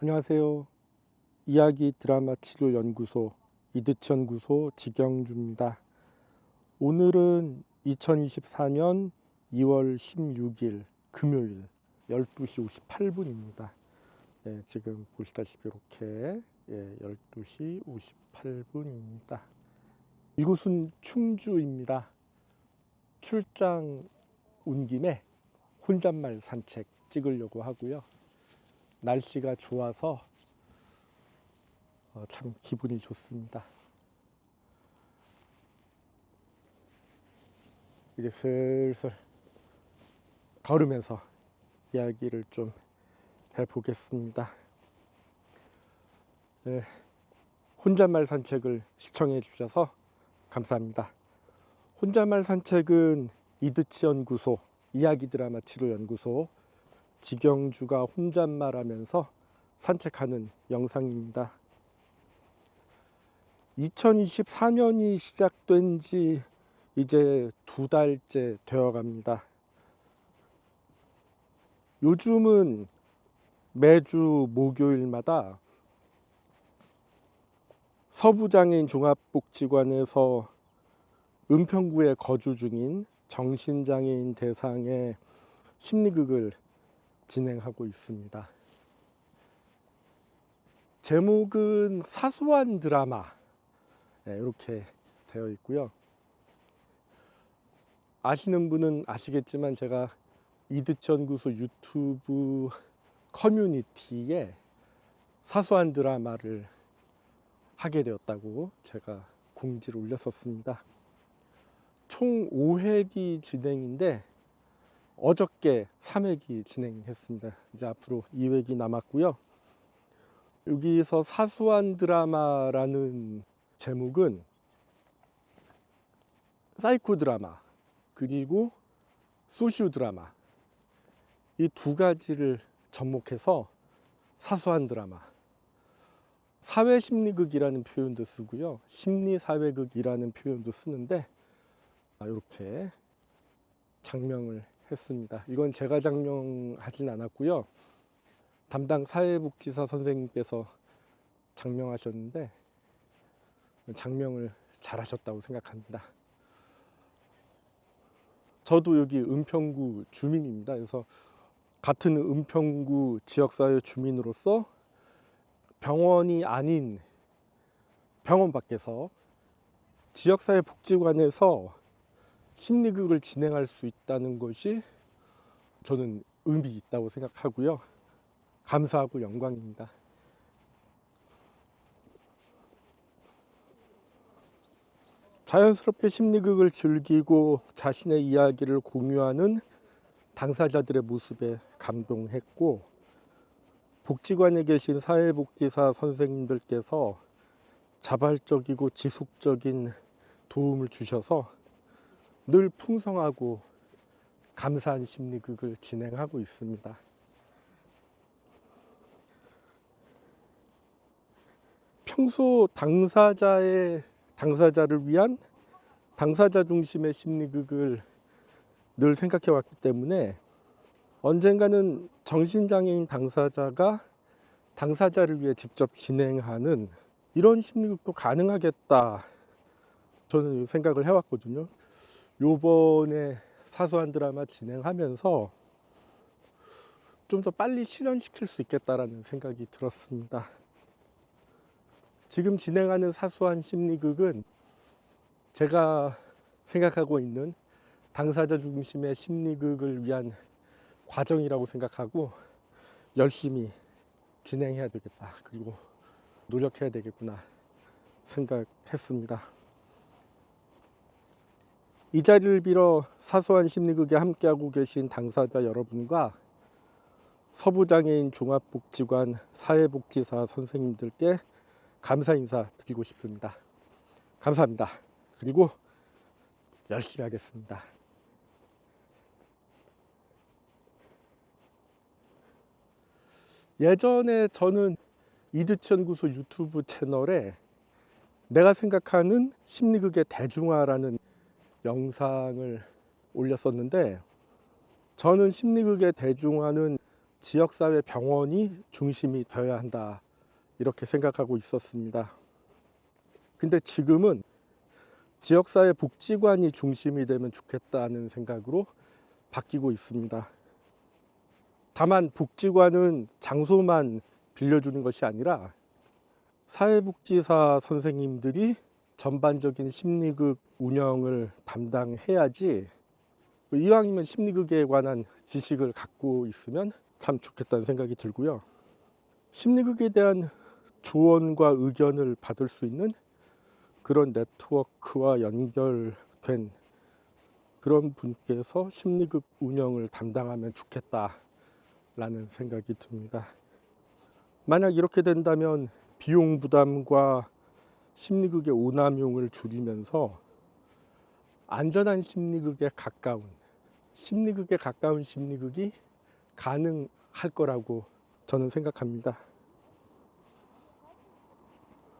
안녕하세요. 이야기 드라마 치료 연구소 이드치 연구소 지경주입니다. 오늘은 2024년 2월 16일 금요일 12시 58분입니다. 예, 지금 보시다시피 이렇게 예, 12시 58분입니다. 이곳은 충주입니다. 출장 온 김에 혼잣말 산책 찍으려고 하고요. 날씨가 좋아서 어, 참 기분이 좋습니다. 이제 슬슬 걸으면서 이야기를 좀 해보겠습니다. 네, 혼잣말 산책을 시청해 주셔서 감사합니다. 혼잣말 산책은 이드치 연구소 이야기 드라마 치료 연구소 지경주가 혼잣말하면서 산책하는 영상입니다. 2024년이 시작된 지 이제 두 달째 되어 갑니다. 요즘은 매주 목요일마다 서부장애인 종합복지관에서 은평구에 거주 중인 정신장애인 대상의 심리극을 진행하고 있습니다. 제목은 사소한 드라마 네, 이렇게 되어 있고요. 아시는 분은 아시겠지만 제가 이드천 구소 유튜브 커뮤니티에 사소한 드라마를 하게 되었다고 제가 공지를 올렸었습니다. 총 5회기 진행인데 어저께 3회기 진행했습니다. 이제 앞으로 2회기 남았고요. 여기서 사소한 드라마라는 제목은 사이코 드라마 그리고 소시오 드라마 이 두 가지를 접목해서 사소한 드라마 사회 심리극이라는 표현도 쓰고요. 심리 사회극이라는 표현도 쓰는데 이렇게 장명을 했습니다. 이건 제가 장명하진 않았고요. 담당 사회복지사 선생님께서 장명하셨는데 장명을 잘하셨다고 생각합니다. 저도 여기 은평구 주민입니다. 그래서 같은 은평구 지역사회 주민으로서 병원이 아닌 병원 밖에서 지역사회 복지관에서 심리극을 진행할 수 있다는 것이 저는 의미 있다고 생각하고요. 감사하고 영광입니다. 자연스럽게 심리극을 즐기고 자신의 이야기를 공유하는 당사자들의 모습에 감동했고 복지관에 계신 사회복지사 선생님들께서 자발적이고 지속적인 도움을 주셔서 늘 풍성하고 감사한 심리극을 진행하고 있습니다. 평소 당사자의 당사자를 위한 당사자 중심의 심리극을 늘 생각해 왔기 때문에 언젠가는 정신장애인 당사자가 당사자를 위해 직접 진행하는 이런 심리극도 가능하겠다. 저는 생각을 해왔거든요. 요번에 사소한 드라마 진행하면서 좀 더 빨리 실현시킬 수 있겠다라는 생각이 들었습니다. 지금 진행하는 사소한 심리극은 제가 생각하고 있는 당사자 중심의 심리극을 위한 과정이라고 생각하고 열심히 진행해야 되겠다. 그리고 노력해야 되겠구나 생각했습니다. 이 자리를 빌어 사소한 심리극에 함께하고 계신 당사자 여러분과 서부장애인 종합복지관 사회복지사 선생님들께 감사 인사 드리고 싶습니다. 감사합니다. 그리고 열심히 하겠습니다. 예전에 저는 이드치 연구소 유튜브 채널에 내가 생각하는 심리극의 대중화라는 영상을 올렸었는데 저는 심리극의 대중화는 지역사회 병원이 중심이 되어야 한다. 이렇게 생각하고 있었습니다. 근데 지금은 지역사회 복지관이 중심이 되면 좋겠다는 생각으로 바뀌고 있습니다. 다만 복지관은 장소만 빌려주는 것이 아니라 사회복지사 선생님들이 전반적인 심리극 운영을 담당해야지 이왕이면 심리극에 관한 지식을 갖고 있으면 참 좋겠다는 생각이 들고요. 심리극에 대한 조언과 의견을 받을 수 있는 그런 네트워크와 연결된 그런 분께서 심리극 운영을 담당하면 좋겠다라는 생각이 듭니다. 만약 이렇게 된다면 비용 부담과 심리극의 오남용을 줄이면서 안전한 심리극에 가까운 심리극에 가까운 심리극이 가능할 거라고 저는 생각합니다.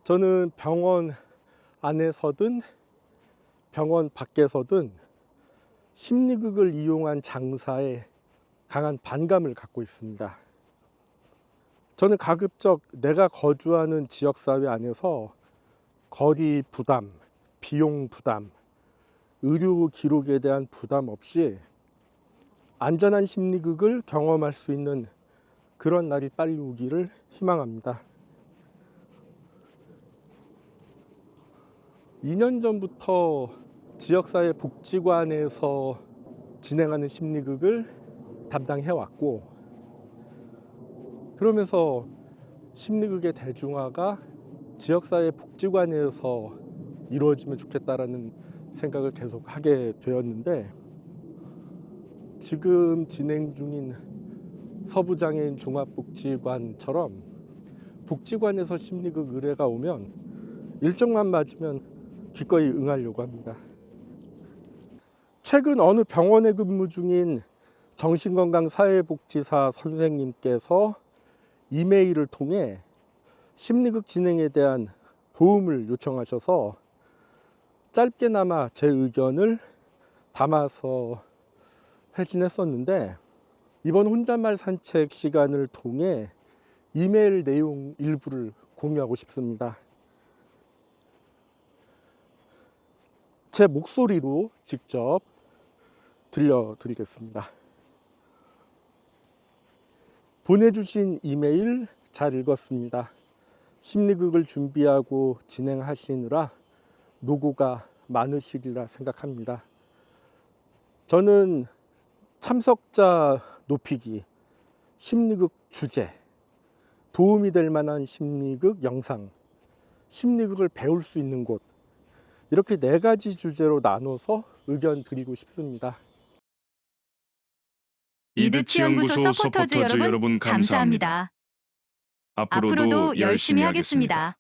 저는 병원 안에서든 병원 밖에서든 심리극을 이용한 장사에 강한 반감을 갖고 있습니다. 저는 가급적 내가 거주하는 지역사회 안에서 거리 부담, 비용 부담, 의료 기록에 대한 부담 없이 안전한 심리극을 경험할 수 있는 그런 날이 빨리 오기를 희망합니다. 2년 전부터 지역사회 복지관에서 진행하는 심리극을 담당해 왔고 그러면서 심리극의 대중화가 지역사회 복지관에서 이루어지면 좋겠다라는 생각을 계속 하게 되었는데 지금 진행 중인 서부장애인 종합복지관처럼 복지관에서 심리극 의뢰가 오면 일정만 맞으면 기꺼이 응하려고 합니다. 최근 어느 병원에 근무 중인 정신건강사회복지사 선생님께서 이메일을 통해 심리극 진행에 대한 도움을 요청하셔서 짧게나마 제 의견을 담아서 회신했었는데 이번 혼잣말 산책 시간을 통해 이메일 내용 일부를 공유하고 싶습니다. 제 목소리로 직접 들려드리겠습니다. 보내주신 이메일 잘 읽었습니다. 심리극을 준비하고 진행하시느라 노고가 많으시리라 생각합니다. 저는 참석자 높이기, 심리극 주제, 도움이 될 만한 심리극 영상, 심리극을 배울 수 있는 곳, 이렇게 네 가지 주제로 나눠서 의견 드리고 싶습니다. 이드치 연구소 서포터즈 여러분 감사합니다. 앞으로도 열심히 하겠습니다.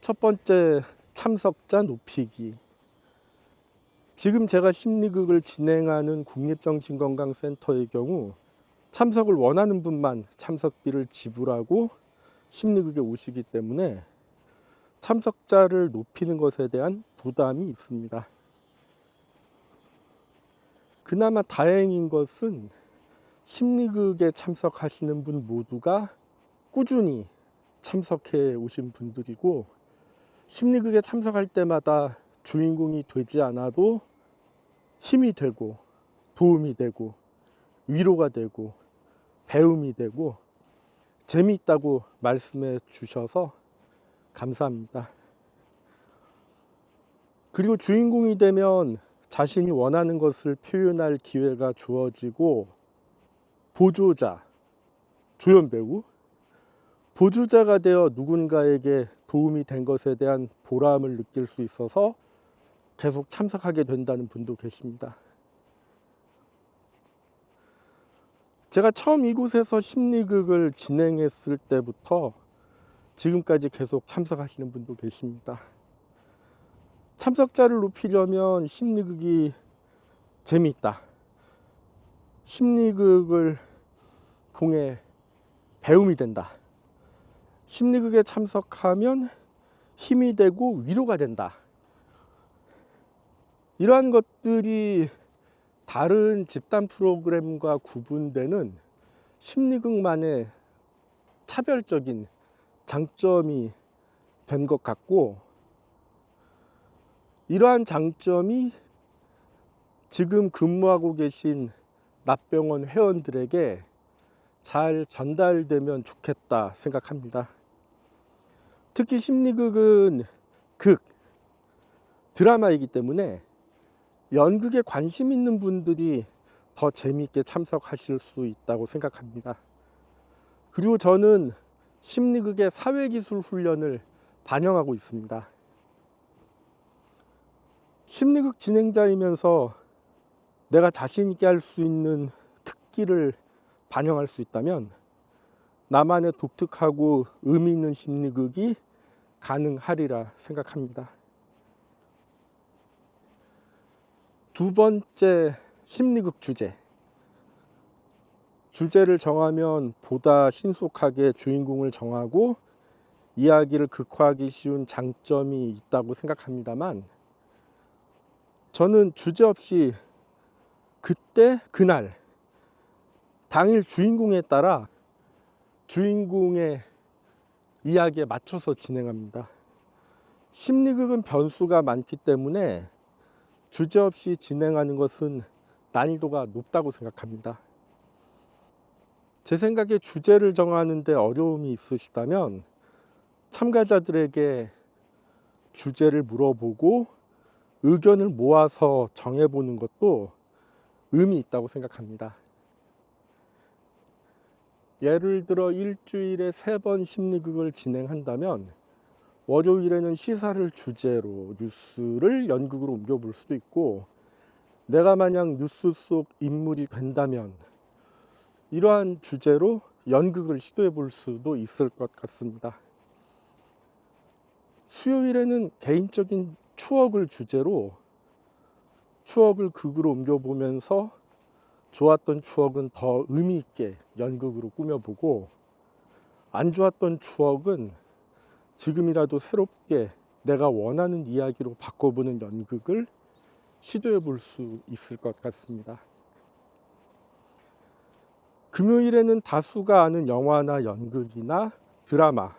첫 번째 참석자 높이기. 지금 제가 심리극을 진행하는 국립정신건강센터의 경우 참석을 원하는 분만 참석비를 지불하고 심리극에 오시기 때문에 참석자를 높이는 것에 대한 부담이 있습니다. 그나마 다행인 것은 심리극에 참석하시는 분 모두가 꾸준히 참석해 오신 분들이고 심리극에 참석할 때마다 주인공이 되지 않아도 힘이 되고 도움이 되고 위로가 되고 배움이 되고 재미있다고 말씀해 주셔서 감사합니다. 그리고 주인공이 되면 자신이 원하는 것을 표현할 기회가 주어지고 보조자, 조연 배우, 보조자가 되어 누군가에게 도움이 된 것에 대한 보람을 느낄 수 있어서 계속 참석하게 된다는 분도 계십니다. 제가 처음 이곳에서 심리극을 진행했을 때부터 지금까지 계속 참석하시는 분도 계십니다. 참석자를 높이려면 심리극이 재미있다. 심리극을 통해 배움이 된다. 심리극에 참석하면 힘이 되고 위로가 된다. 이러한 것들이 다른 집단 프로그램과 구분되는 심리극만의 차별적인 장점이 된 것 같고 이러한 장점이 지금 근무하고 계신 납병원 회원들에게 잘 전달되면 좋겠다 생각합니다. 특히 심리극은 극, 드라마이기 때문에 연극에 관심 있는 분들이 더 재미있게 참석하실 수 있다고 생각합니다. 그리고 저는 심리극의 사회기술 훈련을 반영하고 있습니다. 심리극 진행자이면서 내가 자신있게 할 수 있는 특기를 반영할 수 있다면 나만의 독특하고 의미 있는 심리극이 가능하리라 생각합니다. 두 번째 심리극 주제. 주제를 정하면 보다 신속하게 주인공을 정하고 이야기를 극화하기 쉬운 장점이 있다고 생각합니다만 저는 주제 없이 그때 그날 당일 주인공에 따라 주인공의 이야기에 맞춰서 진행합니다. 심리극은 변수가 많기 때문에 주제 없이 진행하는 것은 난이도가 높다고 생각합니다. 제 생각에 주제를 정하는데 어려움이 있으시다면 참가자들에게 주제를 물어보고 의견을 모아서 정해보는 것도 의미 있다고 생각합니다. 예를 들어 일주일에 세 번 심리극을 진행한다면 월요일에는 시사를 주제로 뉴스를 연극으로 옮겨볼 수도 있고 내가 만약 뉴스 속 인물이 된다면 이러한 주제로 연극을 시도해 볼 수도 있을 것 같습니다. 수요일에는 개인적인 추억을 주제로 추억을 극으로 옮겨보면서 좋았던 추억은 더 의미 있게 연극으로 꾸며보고 안 좋았던 추억은 지금이라도 새롭게 내가 원하는 이야기로 바꿔보는 연극을 시도해 볼 수 있을 것 같습니다. 금요일에는 다수가 아는 영화나 연극이나 드라마,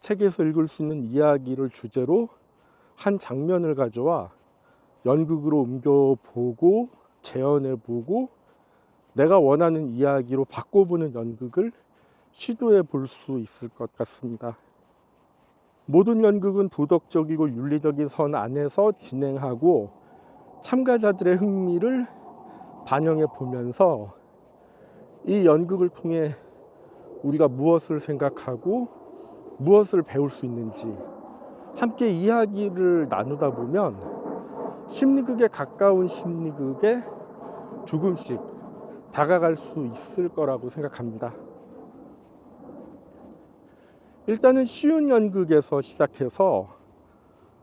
책에서 읽을 수 있는 이야기를 주제로 한 장면을 가져와 연극으로 옮겨보고 재현해 보고 내가 원하는 이야기로 바꿔보는 연극을 시도해 볼 수 있을 것 같습니다. 모든 연극은 도덕적이고 윤리적인 선 안에서 진행하고 참가자들의 흥미를 반영해 보면서 이 연극을 통해 우리가 무엇을 생각하고 무엇을 배울 수 있는지 함께 이야기를 나누다 보면 심리극에 가까운 심리극에 조금씩 다가갈 수 있을 거라고 생각합니다. 일단은 쉬운 연극에서 시작해서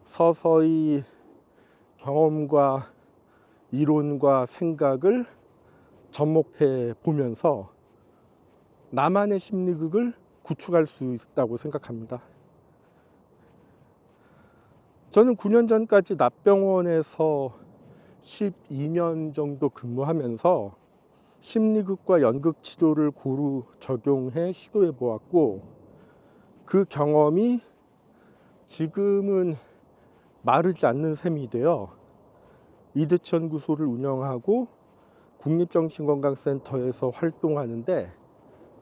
서서히 경험과 이론과 생각을 접목해 보면서 나만의 심리극을 구축할 수 있다고 생각합니다. 저는 9년 전까지 납병원에서 12년 정도 근무하면서 심리극과 연극 치료를 고루 적용해 시도해 보았고 그 경험이 지금은 마르지 않는 셈이 되어 이드치 연구소를 운영하고 국립정신건강센터에서 활동하는데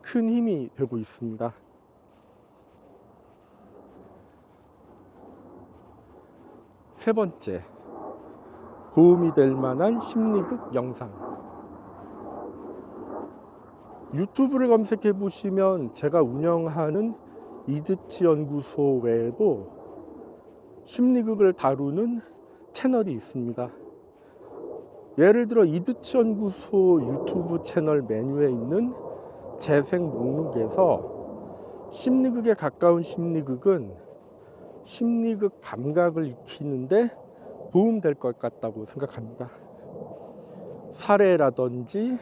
큰 힘이 되고 있습니다. 세 번째, 도움이 될 만한 심리극 영상. 유튜브를 검색해 보시면 제가 운영하는 이드치 연구소 외에도 심리극을 다루는 채널이 있습니다. 예를 들어 이드치 연구소 유튜브 채널 메뉴에 있는 재생 목록에서 심리극에 가까운 심리극은 심리극 감각을 익히는데 도움될 것 같다고 생각합니다. 사례라든지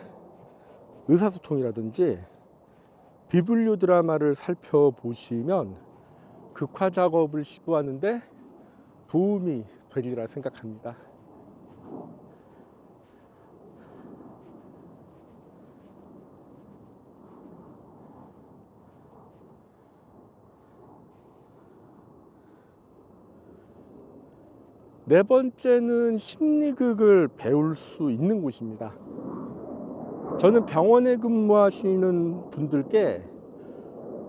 의사소통이라든지 비블리오 드라마를 살펴보시면 극화 작업을 시도하는데 도움이 되리라 생각합니다. 네 번째는 심리극을 배울 수 있는 곳입니다. 저는 병원에 근무하시는 분들께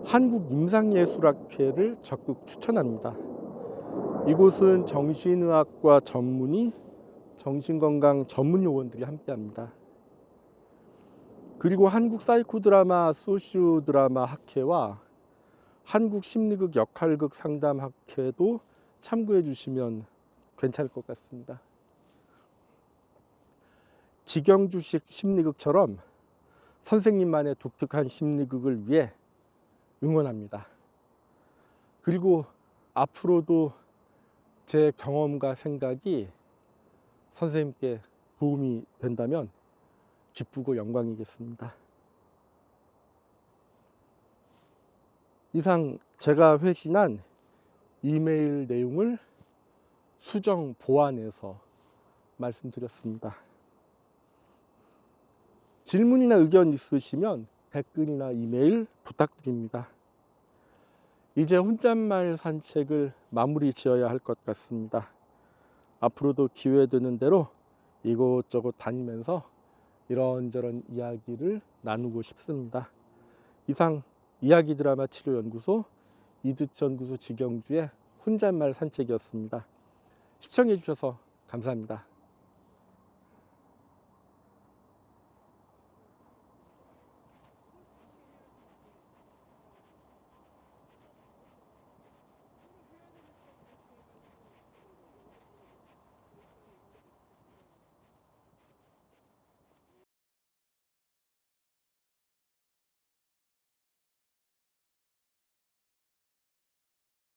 한국임상예술학회를 적극 추천합니다. 이곳은 정신의학과 전문의, 정신건강 전문 요원들이 함께합니다. 그리고 한국 사이코 드라마, 소시오 드라마 학회와 한국 심리극 역할극 상담 학회도 참고해 주시면 괜찮을 것 같습니다. 직영주식 심리극처럼 선생님만의 독특한 심리극을 위해 응원합니다. 그리고 앞으로도 제 경험과 생각이 선생님께 도움이 된다면 기쁘고 영광이겠습니다. 이상 제가 회신한 이메일 내용을 수정 보완해서 말씀드렸습니다. 질문이나 의견 있으시면 댓글이나 이메일 부탁드립니다. 이제 혼잣말 산책을 마무리 지어야 할 것 같습니다. 앞으로도 기회 되는 대로 이곳저곳 다니면서 이런저런 이야기를 나누고 싶습니다. 이상 이야기 드라마 치료 연구소 이득 연구소 직영주의 혼잣말 산책이었습니다. 시청해 주셔서 감사합니다.